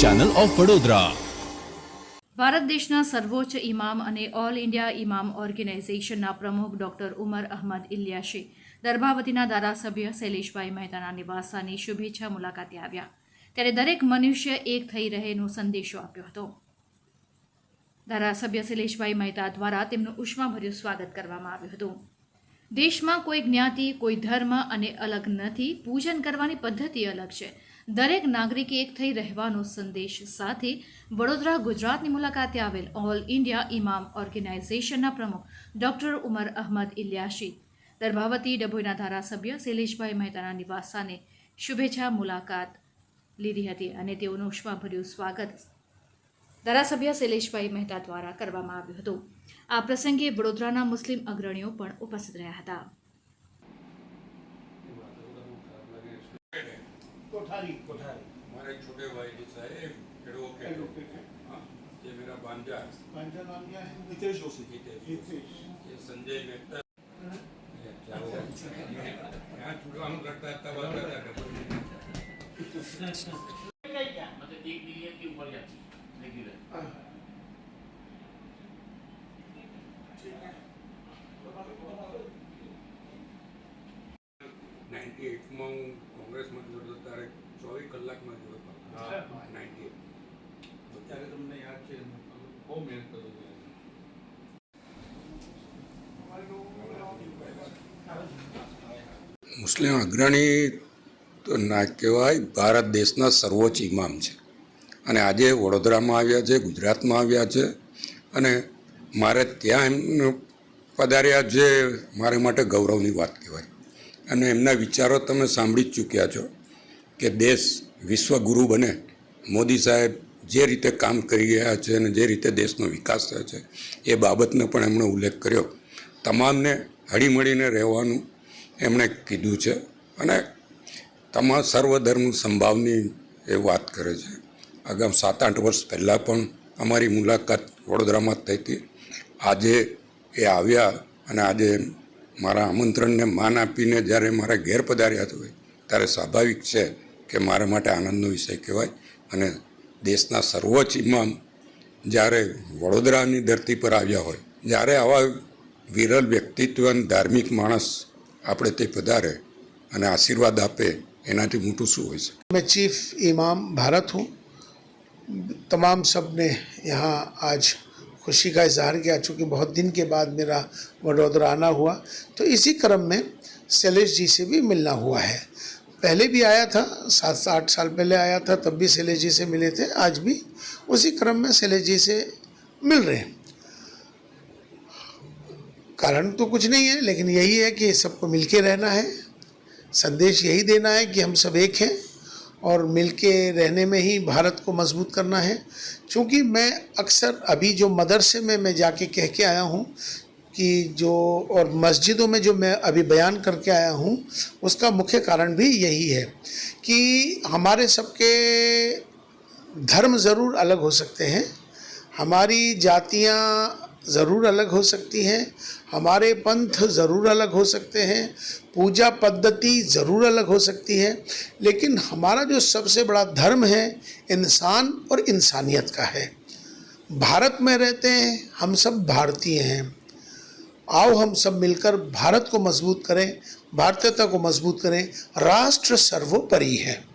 Channel of Vadodara Bharat દેશના સર્વોચ્ચ ઇમામ અને ઓલ ઇન્ડિયા ઇમામ ઓર્ગેનાઇઝેશનના પ્રમુખ ડોક્ટર ઉમર અહમદ ઇલિયાશી દર્ભાવતીના ધારાસભ્ય શૈલેષભાઈ મહેતાના નિવાસની શુભેચ્છા મુલાકાતે આવ્યા. ત્યારે દરેક મનુષ્ય એક થઈ રહેનો સંદેશો આપ્યો હતો. ધારાસભ્ય શૈલેષભાઈ મહેતા દ્વારા તેમનું ઉષ્માભર્યું સ્વાગત કરવામાં આવ્યું હતું. દેશમાં કોઈ જ્ઞાતિ, કોઈ ધર્મ અને અલગ નથી, પૂજન કરવાની પદ્ધતિ અલગ છે. દરેક નાગરિકે એક થઈ રહેવાનો સંદેશ સાથે વડોદરા ગુજરાતની મુલાકાતે આવેલ ઓલ ઇન્ડિયા ઇમામ ઓર્ગેનાઇઝેશનના પ્રમુખ ડોક્ટર ઉમર અહમદ ઇલિયાશી, દર્ભાવતી ડભોઈના ધારાસભ્ય શૈલેષભાઈ મહેતાના નિવાસાને શુભેચ્છા મુલાકાત લીધી હતી અને તેઓનું ઉષ્માભર્યું સ્વાગત ધારાસભ્ય શૈલેષભાઈ મહેતા દ્વારા કરવામાં આવ્યું હતું. આ પ્રસંગે વડોદરાના મુસ્લિમ અગ્રણીઓ પણ ઉપસ્થિત રહ્યા હતા. कोठारी कोठारी हमारे छोटे भाई जी साहेब एडवोकेट एडवोकेट है हाँ ये मेरा भांजा है पंजा नाम क्या है हितेश जोशी हितेश। हितेश ये संजय मेहता ये क्या हुआ यहाँ छुटवा हम लगता है तब आता था मतलब एक मिलियन के ऊपर जाती है रेगुलर हाँ। નાઇન્ટી એટમાં હું કોંગ્રેસમાં હતો ત્યારે ચોવીસ કલાકમાં જોડતો હતો નાઇન્ટી એટ. તમને યાદ છે બહુ મહેનત કરું છો મુસ્લિમ અગ્રણી તો ના કહેવાય ભારત દેશના સર્વોચ્ચ ઇમામ છે. અને આજે વડોદરામાં આવ્યા છે ગુજરાતમાં આવ્યા છે. અને મારે ત્યાં એમને પધાર્યા જે મારે માટે ગૌરવની વાત કહેવાય. અને એમના વિચારો તમે સાંભળી જ ચૂક્યા છો કે દેશ વિશ્વગુરુ બને. મોદી સાહેબ જે રીતે કામ કરી રહ્યા છે અને જે રીતે દેશનો વિકાસ થયો છે, એ બાબતનો પણ એમણે ઉલ્લેખ કર્યો. તમામને હળીમળીને રહેવાનું એમણે કીધું છે અને તમામ સર્વધર્મ સંભાવની એ વાત કરે છે. આગામ સાત આઠ વર્ષ પહેલાં પણ અમારી મુલાકાત વડોદરામાં જ થઈ હતી. આજે એ આવ્યા અને આજે મારા આમંત્રણને માન આપીને જ્યારે મારા ઘેર પધાર્યા હોય ત્યારે સ્વાભાવિક છે કે મારા માટે આનંદનો વિષય કહેવાય અને દેશના સર્વોચ્ચ ઇમામ જ્યારે વડોદરાની ધરતી પર આવ્યા હોય, જ્યારે આવા વિરલ વ્યક્તિત્વ અને ધાર્મિક માણસ આપણે તે પધારે અને આશીર્વાદ આપે, એનાથી મોટું શું હોય છે મેં ચીફ ઇમામ ભારત હું. તમામ સબને યહાં આજ खुशी का इजहार किया। चूँकि बहुत दिन के बाद मेरा वडोदरा आना हुआ तो इसी क्रम में शैलेश जी से भी मिलना हुआ है। पहले भी आया था, सात आठ साल पहले आया था, तब भी शैलेश जी से मिले थे, आज भी उसी क्रम में शैलेश जी से मिल रहे हैं। कारण तो कुछ नहीं है, लेकिन यही है कि सबको मिलके रहना है। संदेश यही देना है कि हम सब एक हैं। और मिलके रहने में ही भारत को मज़बूत करना है। क्योंकि मैं अक्सर अभी जो मदरसे में मैं जाके कह के आया हूँ कि जो और मस्जिदों में जो मैं अभी बयान करके आया हूँ, उसका मुख्य कारण भी यही है कि हमारे सबके धर्म ज़रूर अलग हो सकते हैं। हमारी जातियाँ ज़रूर अलग हो सकती हैं, हमारे पंथ ज़रूर अलग हो सकते हैं, पूजा पद्धति ज़रूर अलग हो सकती है, लेकिन हमारा जो सबसे बड़ा धर्म है, इंसान और इंसानियत का है। भारत में रहते हैं, हम सब भारतीय हैं। आओ हम सब मिलकर भारत को मज़बूत करें, भारतीयता को मज़बूत करें, राष्ट्र सर्वोपरि है।